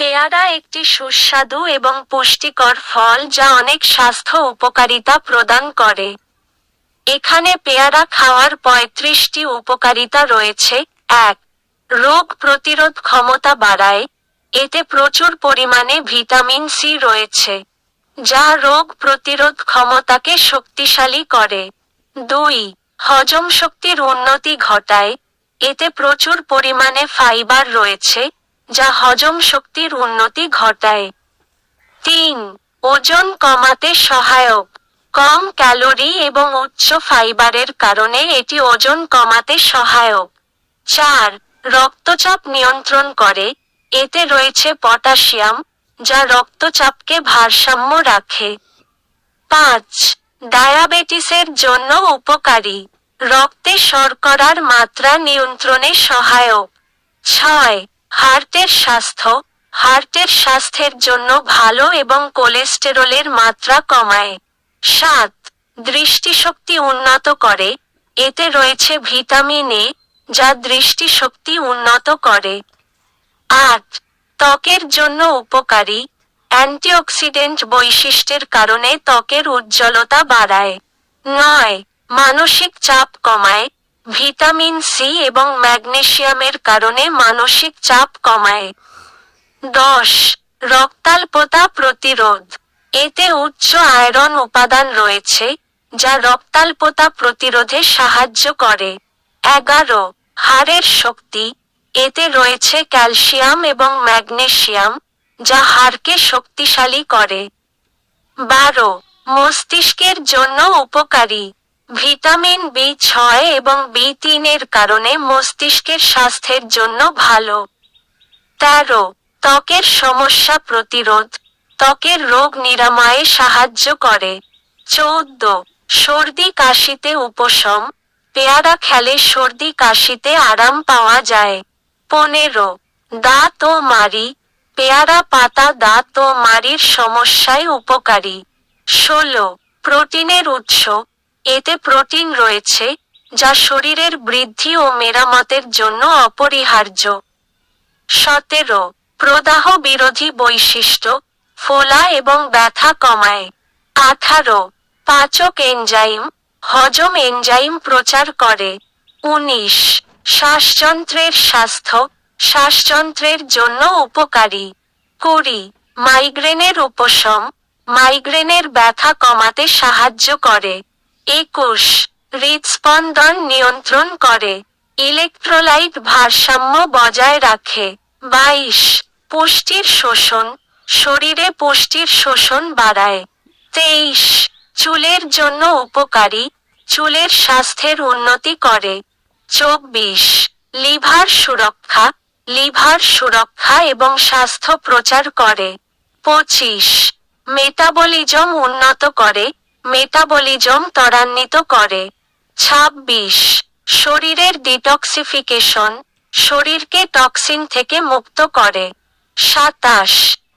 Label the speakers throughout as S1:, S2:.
S1: পেয়ারা একটি সুস্বাদু এবং পুষ্টিকর ফল যা অনেক স্বাস্থ্য উপকারিতা প্রদান করে। এখানে পেয়ারা খাওয়ার পঁয়ত্রিশটি উপকারিতা রয়েছে। এক, রোগ প্রতিরোধ ক্ষমতা বাড়ায়। এতে প্রচুর পরিমাণে ভিটামিন সি রয়েছে, যা রোগ প্রতিরোধ ক্ষমতাকে শক্তিশালী করে। দুই, হজম শক্তির উন্নতি ঘটায়। এতে প্রচুর পরিমাণে ফাইবার রয়েছে যা হজম শক্তির উন্নতি ঘটায়। তিন, ওজন কমাতে সহায়ক। কম ক্যালোরি এবং উচ্চ ফাইবারের কারণে এটি ওজন কমাতে সহায়ক। চার, রক্তচাপ নিয়ন্ত্রণ করে। এতে রয়েছে পটাশিয়াম, যা রক্তচাপকে ভারসাম্য রাখে। পাঁচ, ডায়াবেটিসের জন্য উপকারী। রক্তে শর্করার মাত্রা নিয়ন্ত্রণে সহায়ক। ছয় হার্টের স্বাস্থ্য হার্টের স্বাস্থ্যের জন্য ভালো এবং কোলেস্টেরলের মাত্রা কমায়। সাত, দৃষ্টিশক্তি উন্নত করে। এতে রয়েছে ভিটামিন এ, যা দৃষ্টিশক্তি উন্নত করে। আট, ত্বকের জন্য উপকারী। অ্যান্টিঅক্সিডেন্ট বৈশিষ্ট্যের কারণে ত্বকের উজ্জ্বলতা বাড়ায়। নয়, মানসিক চাপ কমায়। ভিটামিন সি এবং ম্যাগনেশিয়ামের কারণে মানসিক চাপ কমায়। দশ, রক্তাল্পতা প্রতিরোধ। এতে উচ্চ আয়রন উপাদান রয়েছে, যা রক্তাল্পতা প্রতিরোধে সাহায্য করে। এগারো, হাড়ের শক্তি। এতে রয়েছে ক্যালসিয়াম এবং ম্যাগনেসিয়াম যা হাড়কে শক্তিশালী করে। বারো, মস্তিষ্কের জন্য উপকারী। ভিটামিন বি ছয় এবং বি তিনের কারণে মস্তিষ্কের স্বাস্থ্যের জন্য ভালো। তেরো, ত্বকের সমস্যা প্রতিরোধ। ত্বকের রোগ নিরাময়ে সাহায্য করে। চৌদ্দ, সর্দি কাশিতে উপশম। পেয়ারা খেলে সর্দি কাশিতে আরাম পাওয়া যায়। পনেরো, দাঁত ও মারি পেয়ারা পাতা, দাঁত ও মারির সমস্যায় উপকারী। ষোলো, প্রোটিনের উৎস। এতে প্রোটিন রয়েছে, যা শরীরের বৃদ্ধি ও মেরামতের জন্য অপরিহার্য। সতেরো, প্রদাহ বিরোধী বৈশিষ্ট্য, ফোলা এবং ব্যথা কমায়। আঠারো, পাচক এনজাইম, হজম এনজাইম প্রচার করে। উনিশ, শ্বাসযন্ত্রের স্বাস্থ্য, শ্বাসযন্ত্রের জন্য উপকারী। কুড়ি, মাইগ্রেনের উপশম, মাইগ্রেনের ব্যথা কমাতে সাহায্য করে। একুশ। হৃদস্পন্দন নিয়ন্ত্রণ করে। ইলেকট্রোলাইট ভারসাম্য বজায় রাখে। বাইশ। পুষ্টির শোষণ। শরীরে পুষ্টির শোষণ বাড়ায়। তেইশ। চুলের জন্য উপকারী। চুলের স্বাস্থ্যের উন্নতি করে। চব্বিশ। লিভার সুরক্ষা। লিভার সুরক্ষা এবং স্বাস্থ্য প্রচার করে। পঁচিশ। মেটাবলিজম উন্নত করে। মেটাবলিজম ত্বরান্বিত করে। ছাব্বিশ। শরীরের ডিটক্সিফিকেশন শরীরকে টক্সিন থেকে মুক্ত করে। সাতাশ।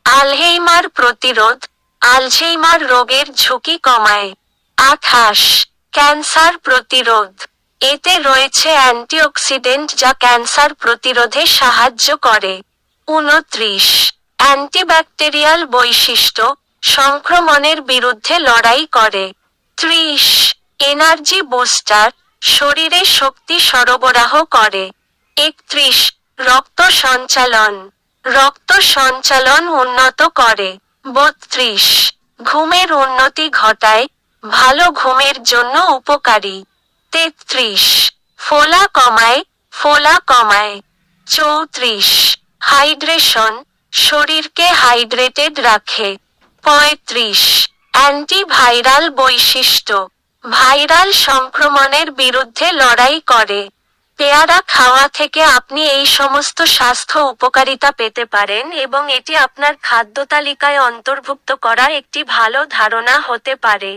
S1: আলহেইমার প্রতিরোধ আলঝেইমার রোগের ঝুঁকি কমায়। আঠাশ। ক্যান্সার প্রতিরোধ। এতে রয়েছে অ্যান্টিঅক্সিডেন্ট যা ক্যান্সার প্রতিরোধে সাহায্য করে। উনত্রিশ। অ্যান্টিব্যাকটেরিয়াল বৈশিষ্ট্য সংক্রমণের বিরুদ্ধে লড়াই করে। ত্রিশ, এনার্জি বুস্টার, শরীরে শক্তি সরবরাহ করে। একত্রিশ, রক্ত সঞ্চালন রক্ত সঞ্চালন উন্নত করে। বত্রিশ, ঘুমের উন্নতি ঘটায়, ভালো ঘুমের জন্য উপকারী। তেত্রিশ, ফোলা কমায় ফোলা কমায়। চৌত্রিশ, হাইড্রেশন, শরীরকে হাইড্রেটেড রাখে। পঁয়ত্রিশ। অ্যান্টিভাইরাল বৈশিষ্ট্য। ভাইরাল সংক্রমণের বিরুদ্ধে লড়াই করে। পেয়ারা খাওয়া থেকে আপনি এই সমস্ত স্বাস্থ্য উপকারিতা পেতে পারেন এবং এটি আপনার খাদ্য তালিকায় অন্তর্ভুক্ত করা একটি ভালো ধারণা হতে পারে।